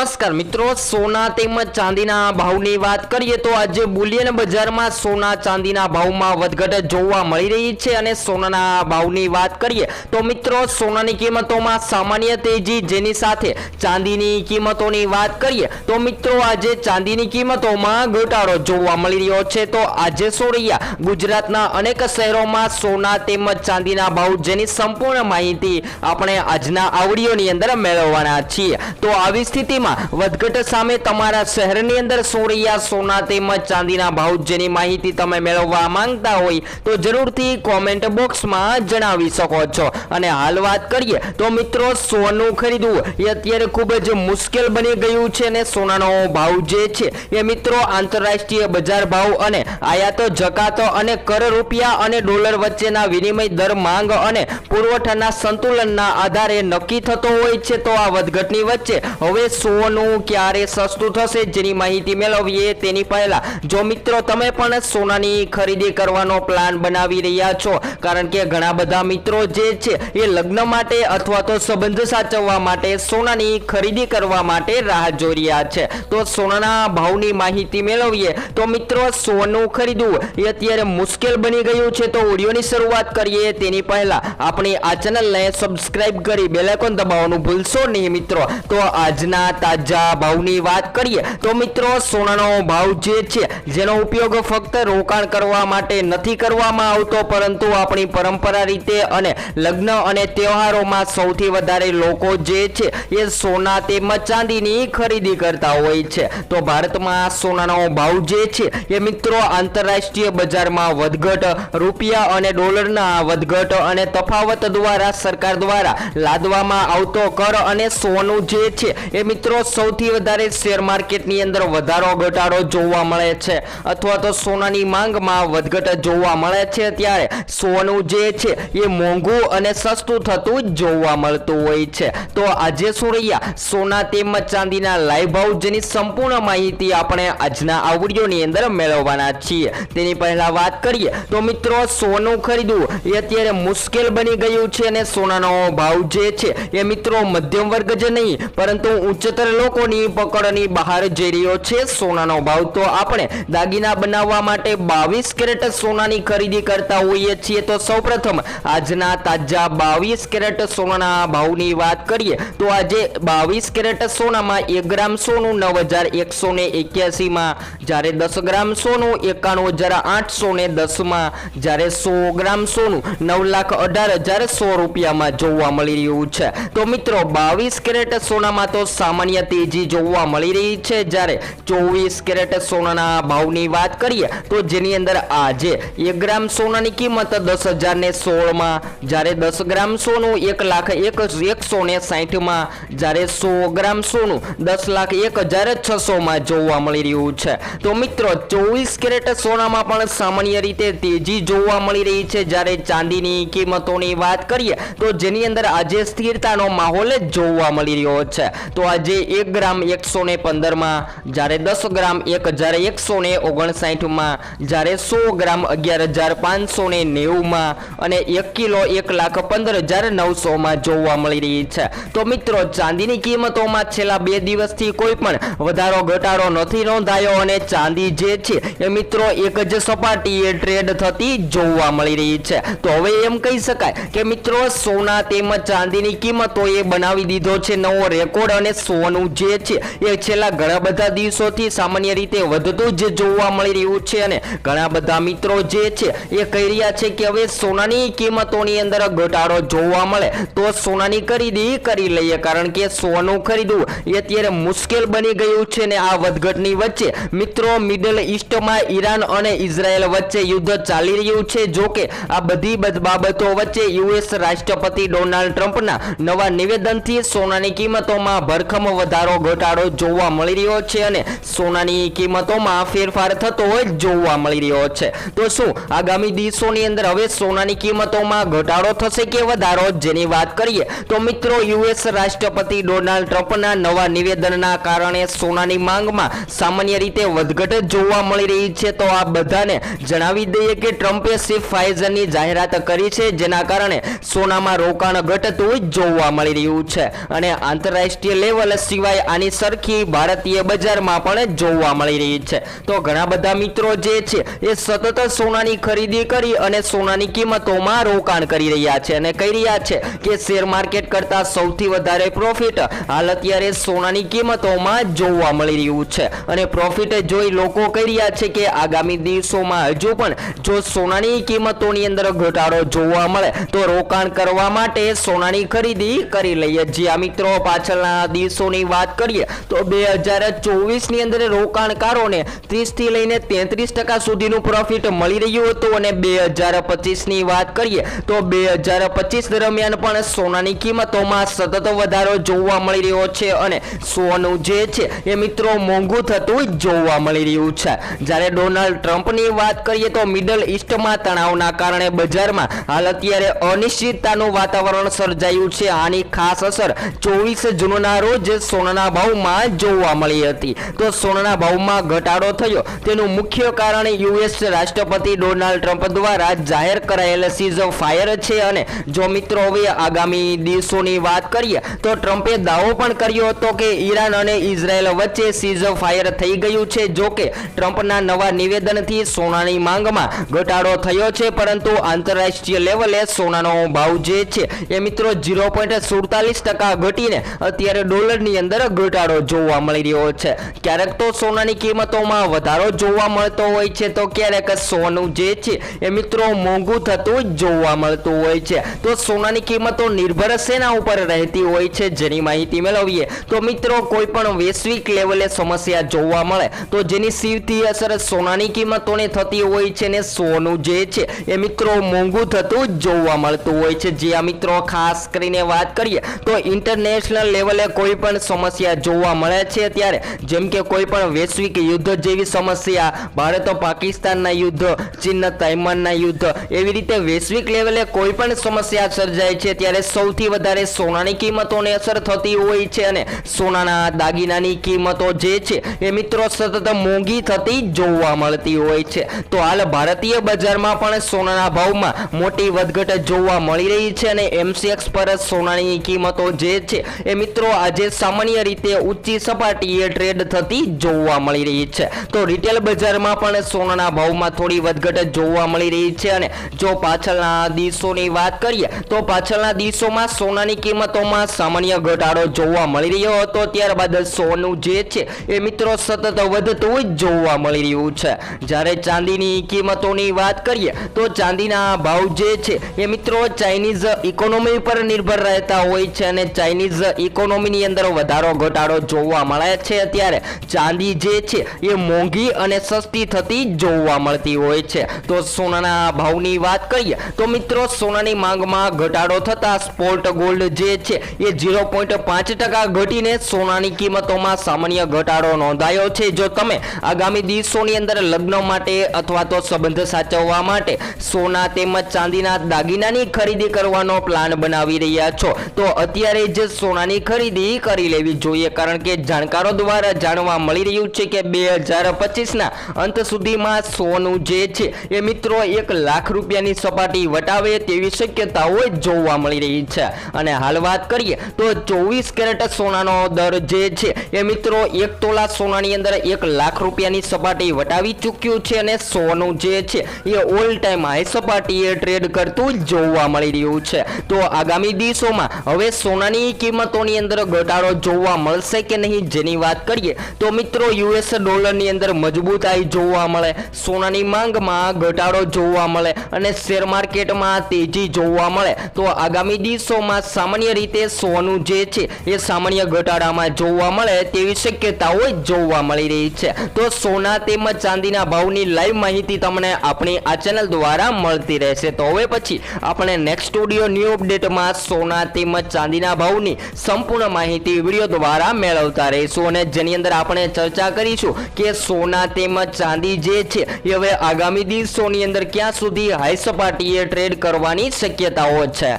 નમસ્કાર મિત્રો, સોના તેમજ ચાંદીના ભાવની વાત કરીએ તો આજે બુલિયન બજારમાં સોના ચાંદીના ભાવમાં વધઘટ જોવા મળી રહી છે અને સોનાના ભાવની વાત કરીએ તો મિત્રો, સોનાની કિંમતોમાં સામાન્ય તેજી જેની સાથે ચાંદીની કિંમતોની વાત કરીએ તો મિત્રો, આજે ચાંદીની કિંમતોમાં ઘટાડો જોવા મળી રહ્યો છે. તો આજે સોરૈયા, ગુજરાતના અનેક શહેરોમાં સોના તેમજ ચાંદીના ભાવ જેની સંપૂર્ણ માહિતી આપણે આજના આવડીઓની અંદર મેળવવાના છીએ. તો આવી સ્થિતિમાં વધઘટ સામે તમારા શહેરની અંદર સોરિયા, સોના તેમજ ચાંદીના ભાવ જેની માહિતી તમે મેળવવા માંગતા હોય તો જરૂરથી કોમેન્ટ બોક્સમાં જણાવી શકો છો. અને હાલ વાત કરીએ તો મિત્રો, સોનું ખરીદવું એ અત્યારે ખૂબ જ મુશ્કેલ બની ગયું છે અને સોનાનો ભાવ જે છે એ મિત્રો આંતરરાષ્ટ્રીય બજાર ભાવ અને આયાતો, જકાતો અને કર રૂપિયા અને ડોલર વચ્ચેના વિનિમય દર માંગ અને પુરવઠાના સંતુલનના આધારે નક્કી થતો હોય છે. તો આ વધઘટની વચ્ચે હવે સોનું ક્યારે સસ્તું થશે જેની માહિતી મેળવીએ તેની પહેલા. જો મિત્રો, તમે પણ સોનાની ખરીદી કરવાનો પ્લાન બનાવી રહ્યા છો, કારણ કે ઘણા બધા મિત્રો જે છે, એ લગ્ન માટે અથવા તો સંબંધ સાચવવા માટે સોનાની ખરીદી કરવા માટે રાહ જોઈ રહ્યા છે. તો સોનાના ભાવની માહિતી મેળવીએ. તો મિત્રો, સોનું ખરીદવું એ અત્યારે મુશ્કેલ બની ગયું છે. તો ઓડિયોની શરૂઆત કરીએ તેની પહેલા. આપણી આ ચેનલને સબસ્ક્રાઈબ કરી બેલાઇકોન દબાવવાનું ભૂલશો નહીં મિત્રો. તો આજના તાજા ભાવની વાત કરીએ તો મિત્રો સોનાનો ભાવ જે છે, જેનો ઉપયોગ ફક્ત રોકાણ કરવા માટે નથી કરવામાં આવતો, પરંતુ આપણી પરંપરા રીતે અને લગ્ન અને તહેવારોમાં સૌથી વધારે લોકો જે છે, એ સોના તેમજ ચાંદીની ખરીદી કરતા હોય છે. તો ભારતમાં સોનાનો ભાવ જે છે, એ મિત્રો આંતરરાષ્ટ્રીય બજારમાં વધઘટ રૂપિયા અને ડોલરના વધઘટ અને તફાવત દ્વારા સરકાર દ્વારા લાદવામાં આવતો કર અને સોનું જે છે, એ મિત્રો સૌથી વધારે શેર માર્કેટની અંદર વધારો ઘટાડો જોવા મળે છે. અથવા તો સોનાની માંગમાં વધઘટ જોવા મળે છે ત્યારે સોનું જે છે એ મોંઘું અને સસ્તું થતું જોવા મળતું હોય છે. તો આજે સુરૈયા સોના તેમજ ચાંદીના લાઈવ ભાવ જેની સંપૂર્ણ માહિતી આપણે આજના આ વિડીયોની અંદર મેળવવાના છીએ. તેની પહેલા વાત કરીએ તો મિત્રો, સોનું ખરીદવું એ અત્યારે મુશ્કેલ બની ગયું છે અને સોનાનો ભાવ જે છે એ મિત્રો મધ્યમ વર્ગ જ નહીં, પરંતુ ઉચ્ચતર લોકોની પકડની બહાર જઈ રહ્યો છે. સોનાનો ભાવ તો આપણે દાગીના બનાવવા માટે બાવીસ કેરેટ સોનાની ખરીદી કરતા હોઈએ છીએ. તો સૌપ્રથમ આજના તાજા બાવીસ કેરેટ સોનાના ભાવની વાત કરીએ તો આજે બાવીસ કેરેટ સોનામાં એક ગ્રામ સોનું નવ હજાર એકસો ને એક્યાસીમાં, જ્યારે દસ ગ્રામ સોનું એકાણું હજાર આઠસો ને દસમાં, જ્યારે સો ગ્રામ સોનું નવ લાખ અઢાર હજાર સો રૂપિયામાં જોવા મળી રહ્યું છે. તો મિત્રો, બાવીસ કેરેટ સોનામાં તો સામાન્ય તેજી જોવા મળી રહી છે. જ્યારે ચોવીસ કેરેટ સોનાના ભાવની વાત કરીએ, તો જેની અંદર આજે એક ગ્રામ સોનાની કિંમત દસ હજાર ને સોળમાં, જ્યારે દસ ગ્રામ સોનું એક લાખ એક એકસો ને સાહીઠમાં જ્યારે સો ગ્રામ સોનું દસ લાખ એક હજાર છસોમાં જોવા મળી રહ્યું છે. તો મિત્રો, ચોવીસ કેરેટ સોનામાં પણ સામાન્ય રીતે તેજી જોવા મળી રહી છે. જ્યારે ચાંદીની કિંમતોની વાત કરીએ, તો જેની અંદર આજે સ્થિરતાનો માહોલ જ જોવા મળી રહ્યો છે. તો આજે એક ગ્રામ એકસો ને પંદરમાં, જ્યારે દસ ગ્રામ એક હજાર એકસો ને ઓગણસાઠમાં, જ્યારે સો ગ્રામ અગિયાર હજાર પાંચસો ને નેવુંમાં અને એક કિલો એક લાખ પંદર હજાર નવસોમાં જોવા મળી રહી છે. તો મિત્રો, ચાંદીની કિંમતોમાં છેલ્લા બે દિવસથી કોઈ પણ વધારો ઘટાડો નથી નોંધાયો અને ચાંદી જે છે એ મિત્રો એક જ સપાટીએ ટ્રેડ થતી જોવા મળી રહી છે. તો હવે એમ કહી શકાય કે મિત્રો, સોના તેમજ ચાંદીની કિંમતો એ બનાવી દીધો છે નવો રેકોર્ડ અને સોનું જે છે એ છેલ્લા ઘણા બધા દિવસોથી સામાન્ય રીતે વધતું જ જોવા મળી રહ્યું છે અને ઘણા બધા મિત્રો જે છે એ કહી રહ્યા છે કે હવે સોનાની કિંમતોની અંદર ઘટાડો જોવા મળે તો સોનાની ખરીદી કરી લઈએ. કારણ કે સોનું ખરીદવું એ અત્યારે મુશ્કેલ બની ગયું છે ને આ વધઘટની વચ્ચે મિત્રો મિડલ ઈસ્ટમાં ઈરાન અને ઇઝરાયલ વચ્ચે યુદ્ધ ચાલી રહ્યું છે. જો કે આ બધ બાબતો વચ્ચે યુએસ રાષ્ટ્રપતિ ડોનાલ્ડ ટ્રમ્પના નવા નિવેદનથી સોનાની કિંમતોમાં ભરખમ વધારો, ઘટાડો જોવા મળી રહ્યો છે અને સોનાની કિંમતોમાં ફેરફાર થતો હોય જોવા મળી રહ્યો છે. તો શું આગામી દિવસોની અંદર હવે સોનાની કિંમતોમાં ઘટાડો થશે કે વધારો જેની વાત કરીએ તો મિત્રો યુએસ રાષ્ટ્રપતિ ડોનાલ્ડ ટ્રમ્પના નવા નિવેદનના કારણે સોનાની માંગમાં સામાન્ય રીતે વધઘટ જોવા મળી રહી છે. તો આ બધાને જણાવી દઈએ કે ટ્રમ્પે સિફ ફાઇઝરની જાહેરાત કરી છે, જેના કારણે સોનામાં રોકાણ ઘટતું જોવા મળી રહ્યું છે. અને આંતરરાષ્ટ્રીય લેવલ સિવાય આની સરખી ભારતીય બજારમાં પણ જોવા મળી રહી છે. તો ઘણા બધા મિત્રો જે છે, એ સતત સોનાની ખરીદી કરી અને સોનાની કિંમતોમાં રોકાણ કરી રહ્યા છે અને કહી રહ્યા છે કે શેર માર્કેટ કરતાં સૌથી વધારે પ્રોફિટ હાલ અત્યારે સોનાની કિંમતોમાં જોવા મળી રહ્યું છે. અને પ્રોફિટ જોઈ લોકો કહી રહ્યા છે કે આગામી દિવસોમાં હજુ પણ જો સોનાની કિંમતોની અંદર ઘટાડો જોવા મળે, તો રોકાણ કરવા માટે સોનાની ખરીદી કરી લઈએ. જ્યાં મિત્રો, પાછળના દિવસોની વાત કરીએ, તો બે હજાર ચોવીસની અંદર રોકાણકારોને ત્રીસથી લઈને તેત્રીસ ટકા સુધીનું પ્રોફિટ મળી રહ્યું હતું અને બે હજાર પચીસની વાત કરીએ, તો બે હજાર પચીસ દરમિયાન પણ સોનાની કિંમતોમાં સતત વધારો જોવા મળી રહ્યો છે અને સોનું જે છે એ મિત્રો મોંઘું થતું જોવા મળી રહ્યું છે. જ્યારે ડોનાલ્ડ ટ્રમ્પની વાત કરીએ, તો મિડલ ઈસ્ટમાં તણાવના કારણે બજારમાં હાલ અત્યારે અનિશ્ચિતતાનું વાતાવરણ સર્જાયું છે. આની ખાસ અસર ચોવીસ જૂનના રોજ સોનાના ભાવમાં જોવા મળી હતી. તો સોનાના ભાવમાં ઘટાડો થયો. તેનું મુખ્ય કારણ યુએસ રાષ્ટ્રપતિ ડોનાલ્ડ ટ્રમ્પ દ્વારા જાહેર કરાયેલ સીઝ ફાયર છે અને જો મિત્રો હવે આગામી દિવસોની વાત કરીએ, તો ટ્રમ્પે દાવો પણ કર્યો હતો કે ઈરાન અને ઇઝરાયલ વચ્ચે સીઝ ફાયર થઈ ગયું છે. જો કે ટ્રમ્પના નવા નિવેદનથી સોનાની માંગમાં ઘટાડો થયો છે, પરંતુ આંતરરાષ્ટ્રીય લેવલે સોનાનો ભાવ જે છે, એ મિત્રો ઝીરો પોઈન્ટ સુડતાલીસ ટકા ઘટીને અત્યારે ડોલરની અંદર ઘટાડો જોવા મળી રહ્યો છે. ક્યારેક તો સોનાની કિંમતોમાં વધારો જોવા મળતો હોય છે, તો ક્યારેક સોનું જે છે, એ મિત્રો મોંઘું થતું જોવા મળતું હોય છે. તો સોનાની કિંમતો નિર્ભર શેના ઉપર રહેતી હોય છે, જેની માહિતી મેળવીએ. તો મિત્રો કોઈ પણ વૈશ્વિક લેવલે સમસ્યા જોવા મળે, તો જેની સીધી અસર સોનાની કિંમતોને થતી હોય છે ને સોનું જે છે, એ મિત્રો મોંઘું થતું જોવા મળતું હોય છે. જે આ મિત્રો ખાસ કરીને વાત કરીએ, તો ઇન્ટરનેશનલ લેવલે કોઈ પણ સમસ્યા જોવા મળે છે ત્યારે, જેમ કે કોઈ પણ વૈશ્વિક યુદ્ધ જેવી સમસ્યા, ભારત પાકિસ્તાનના યુદ્ધ ચીન તાઇવાનના યુદ્ધ, એવી રીતે વૈશ્વિક લેવલે કોઈ પણ સમસ્યા સર્જાય છે ત્યારે સૌથી વધારે સોનાની કિંમતોને અસર થતી હોય છે અને સોનાના દાગીનાની કિંમતો જે છે એ મિત્રો સતત મોંઘી થતી જોવા મળતી હોય છે. તો હાલ ભારતીય બજારમાં પણ સોનાના ભાવમાં મોટી વધઘટ જોવા મળી રહી છે અને એમસીએક્સ પર સોનાની કિંમતો જે છે એ મિત્રો આજે સામાન્ય રીતે ઊંચી સપાટીએ ટ્રેડ થતી જોવા મળી રહી છે. તો રિટેલ બજારમાં પણ સોનાના ભાવમાં થોડી વધઘટ જોવા મળી રહી છે અને જો પાછળના દિવસોની વાત કરીએ, તો પાછળના દિવસોમાં સોનાની કિંમતોમાં સામાન્ય ઘટાડો જોવા મળી રહ્યો હતો. ત્યારબાદ સોનું જે છે, એ મિત્રો સતત વધતું જ જોવા મળી રહ્યું છે. જ્યારે ચાંદીની કિંમતોની વાત કરીએ, તો ચાંદીના ભાવ જે છે, એ મિત્રો ચાઇનીઝ ઇકોનોમી પર નિર્ભર રહેતા હોય છે અને ચાઇનીઝ ઇકોનોમીની અંદર વધારો ઘટાડો જોવા મળે છે ત્યારે ચાંદી જે છે એ મોંઘી અને સસ્તી થતી જોવા મળતી હોય છે. તો સોનાના ભાવની વાત કરીએ, તો મિત્રો સોનાની માંગમાં ઘટાડો થતા સ્પોર્ટ ગોલ્ડ જે છે એ ઝીરો પોઈન્ટ પાંચ ટકા ઘટીને સોનાની કિંમતોમાં સામાન્ય ઘટાડો નોંધાયો છે. જો તમે આગામી દિવસોની અંદર લગ્ન માટે અથવા તો સંબંધ સાચવવા માટે સોના તેમજ ચાંદીના દાગીનાની ખરીદી કરવાનો પ્લાન બનાવી રહ્યા છો, તો અત્યારે જ સોનાની ખરીદી કરી લેવી જોઈએ કારણ કે જાણકારો દ્વારા જાણવા મળી રહ્યું છે કે બે હજાર પચીસના અંત સુધીમાં સોનું જે છે એ મિત્રો એક લાખ રૂપિયાની સપાટી વટાવે તેવી શક્યતાઓ જોવા મળી રહી છે. અને હાલ વાત કરીએ તો ચોવીસ કેરેટ સોનાનો દર જે છે એ મિત્રો એક તોલા સોનાની અંદર એક લાખ રૂપિયાની સપાટી વટાવી ચૂક્યું છે અને સોનું જે છે એ ઓલ ટાઈમ હાઈ સપાટીએ ટ્રેડ કરતું જોવા મળી રહ્યું છે. તો આગામી દિવસોમાં હવે સોનાની કિંમતોની અંદર ઘટાડો જોવા મળશે કે નહીં જેની વાત કરીએ, તો મિત્રો યુએસ ડોલરની અંદર મજબૂતાઈ જોવા મળે, સોનાની માંગમાં ઘટાડો જોવા મળે અને શેર માર્કેટમાં તેજી જોવા મળે. તો આગામી દિવસોમાં સામાન્ય રીતે સોનું જે છે, એ સામાન્ય ઘટાડામાં જોવા મળે તેવી શક્યતાઓ જોવા મળી રહી છે. તો સોના તેમજ ચાંદીના ભાવની લાઈવ માહિતી તમને આપણી આ ચેનલ દ્વારા મળતી રહેશે. તો હવે પછી આપણે નેક્સ્ટ ઓડિયો ન્યૂ અપડેટમાં સોના તેમજ ચાંદીના ભાવની સંપૂર્ણ માહિતી વીડિયો દ્વારા મેળવતા રહીશું અને જેની અંદર આપણે ચર્ચા કરીશું કે સોના તેમજ ચાંદી જે છે, એ હવે આગામી દિવસોની અંદર ક્યાં સુધી હાઈ સપાટીએ ટ્રેડ કરવાની શક્યતાઓ છે.